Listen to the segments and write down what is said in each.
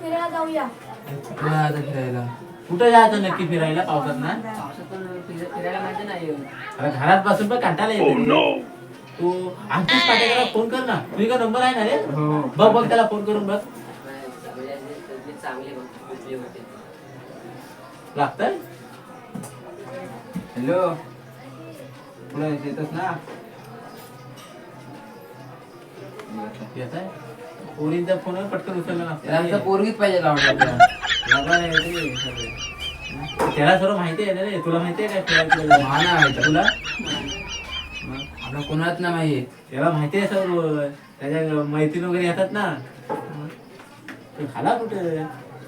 फिरायला कुठं फिरायला. कुठं जायचं नक्की फिरायला पावसात ना? फिरायला घरात बसून पण कांटाला येतो oh, तू आमच्याच पाटेकरला फोन कर ना. तुझी का नंबर आहे ना रे? हो. बघ बघ त्याला फोन करून बघ. लागतंय? हॅलो तुला येतच ना? येत आहे पोरींचा फोनवर पटकन उचलला पोरगीच पाहिजे त्याला सर्व माहिती आहे ना रे. तुला माहिती आहे काय हा माहिती. तुला? आपला कोणाच ना माहिती त्याला माहिती आहे सर्व. त्याच्या मैत्रीण वगैरे येतात ना. तो खाला कुठे?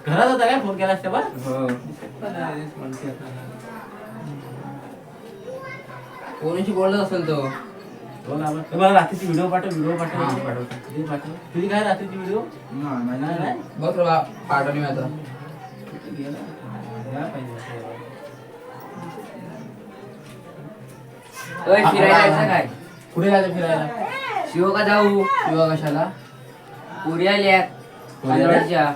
घरात होता काय फोन तेव्हा हो. आता. कोणाशी बोलत असेल तो. मला रात्रीची व्हिडिओ पाठव व्हिडिओ पाठव. पाठवतो. तुझी पाठव. तुझी काय रात्रीची व्हिडिओ नाही. नाही, नाही. बघ रे बा, पाठवली मी आता. कुठे गेला? या पाहिजे. ओय, फिरायला जायचं काय? कुठे जायचं फिरायला? शिव का जाऊ. शिवा कशाला? तांदळाच्या.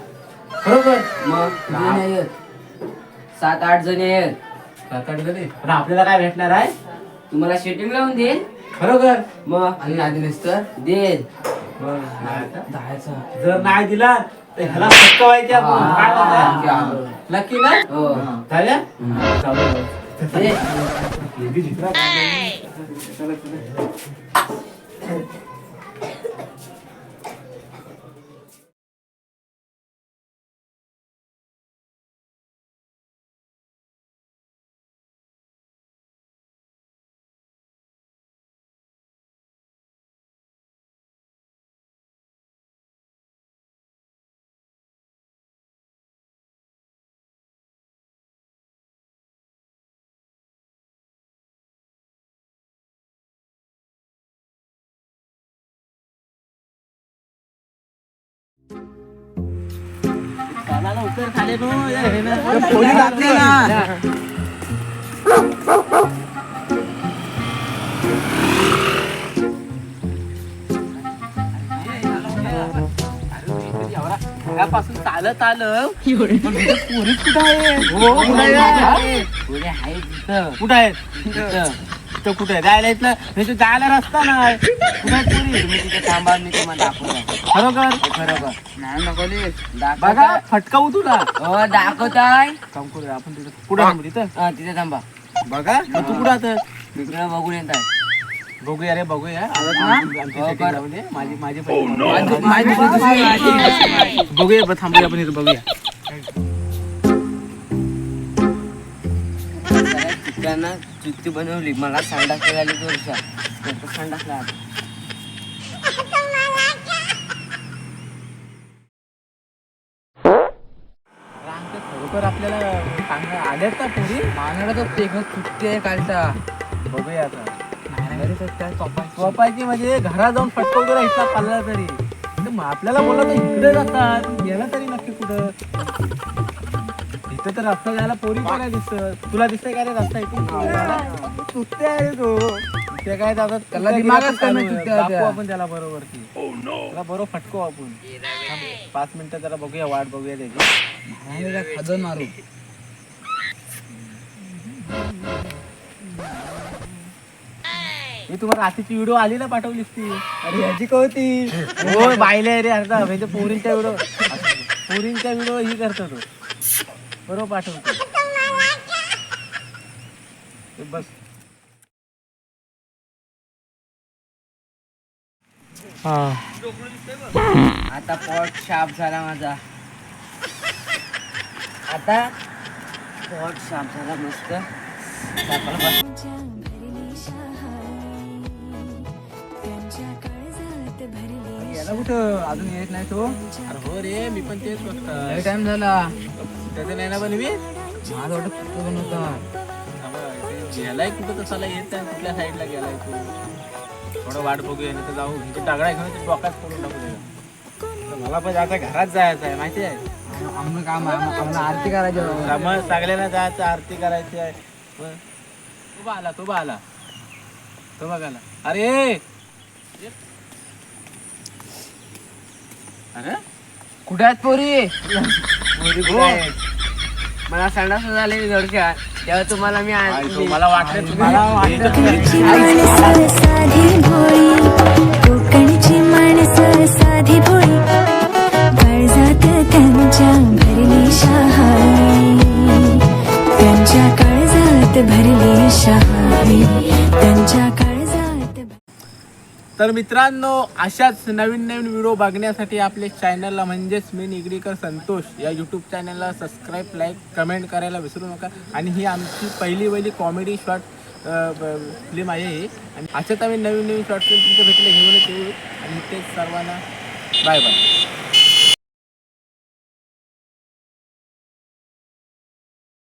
खरोखर? मग? किती नाही येत? सात आठ जण आहेत. सात आठ जणी पण आपल्याला काय भेटणार आहे? तुम्हाला शेटिंग लावून देईल खरोखर मग आणि नाही दिलीस तर बरं, नाही? दहायचा जर नाही दिला तर ह्याला आपण हा, काय नक्की म्हणता? आलो. नक्की ना हो झाल्या. चालू आहे. दे. चला, चला. कानाला उतर खाली नो, या ना. पोरी लागते ना. घरापासून चालत आलं. पोरीच कुठं आहे? हो कुठं आहे? कुठं आहे तिथं कुठे जायला इथलं नाही. तर जायला रस्ता नाही. कुठं आहे पोरी? तुम्ही तिथे थांबा मी तुम्हाला दाखवतो खरोखर खरोखर नाही नको लिहिस. बघा फटकावू तुला हो दाखवताय. काम करूया आपण तिथं कुठं थांबू? तिथं? हा, तिथे थांबा. बघा. मग तू कुठं आता? तिकडे बघून येत आहे. बघूया रे बघूया. आवाज? ना? आमची हो, setting कर. लावून दे. माझी माझी माझी- माझी दुसरी माझी. बघूया बघ, थांबूया आपण इथं बघूया. सगळ्या चुत्ती बनवली. मला संडास झाली तो त्याचा आता. आमच्या खरोखर आपल्याला चांगलं आल्यात का पोरी? मानाला तो आहे कालचा. बघूया आता. झोपायची म्हणजे घरा जाऊन फटका तरी. मग आपल्याला बोला तर इकडे जातात. गेला तरी नक्की कुठं? इथं तर रस्ता जायला पोरी पण काय दिसत. तुला दिसतंय काय रे रस्ता आहे रे तो. ते काय जातात त्याला दिमागच कमी आहे. त्या. आपण त्याला बरोबर की त्याला बरोबर फटको आपण. थांब, पाच मिनिटं जरा बघूया वाट बघूया त्याची. खजन मारू? मी तुम्हाला रात्रीची व्हिडिओ आली ना पाठवलीस ती. अरे ह्याची कवती हो बायले रे अर्धा. म्हणजे पोरींच्या व्हिडिओ पोरींच्या व्हिडिओ ही करतो तो. बरोबर पाठवतो. बस. आता पॉट शार्प झाला माझा. आता पॉट शार्प झाला मस्त. याला कुठं? अजून येत नाही तो. अरे हो रे मी पण तेच बघतो टाइम झाला. त्याचं नाही ना मी माझा वाटत कुठं बनवता गेलाय कुठं तसाला येत नाही कुठल्या साईडला गेलाय तू. थोडं वाट बघूया नाही तर जाऊ. म्हणजे दगडा घेऊन ते डोक्यात पडून टाकू त्याला. तर मला पण जायचं घरात जायचं आहे माहिती आहे? आम्हाला काम आम्हाला आम्हाला आरती करायची. मग सगळ्यांना जायचं आरती करायची आहे. तो बा आला तो बा आला. तो बघाला अरे! अरे कुठे आहेत पोरी? आहेत? मला संडास झाले जोडक्या तेव्हा तुम्हाला मी आणली. मला वाटलं कोकणची माणसं साधी भोळी. कोकणची माणसं साधी भोळी. तर मित्रांनो अशाच नवीन नवीन व्हिडिओ बघण्यासाठी आपल्या चॅनलला म्हणजेच मी निगडीकर संतोष. या यूट्यूब चॅनलला सबस्क्राईब लाईक कमेंट करायला विसरू नका. आणि ही आमची पहिली पहिली कॉमेडी शॉर्ट फिल्म आहे ही. आणि अशाच आम्ही नवीन नवीन शॉर्ट फिल्म तुमच्या भेटीला घेऊन येऊ आणि तेच सर्वांना बाय बाय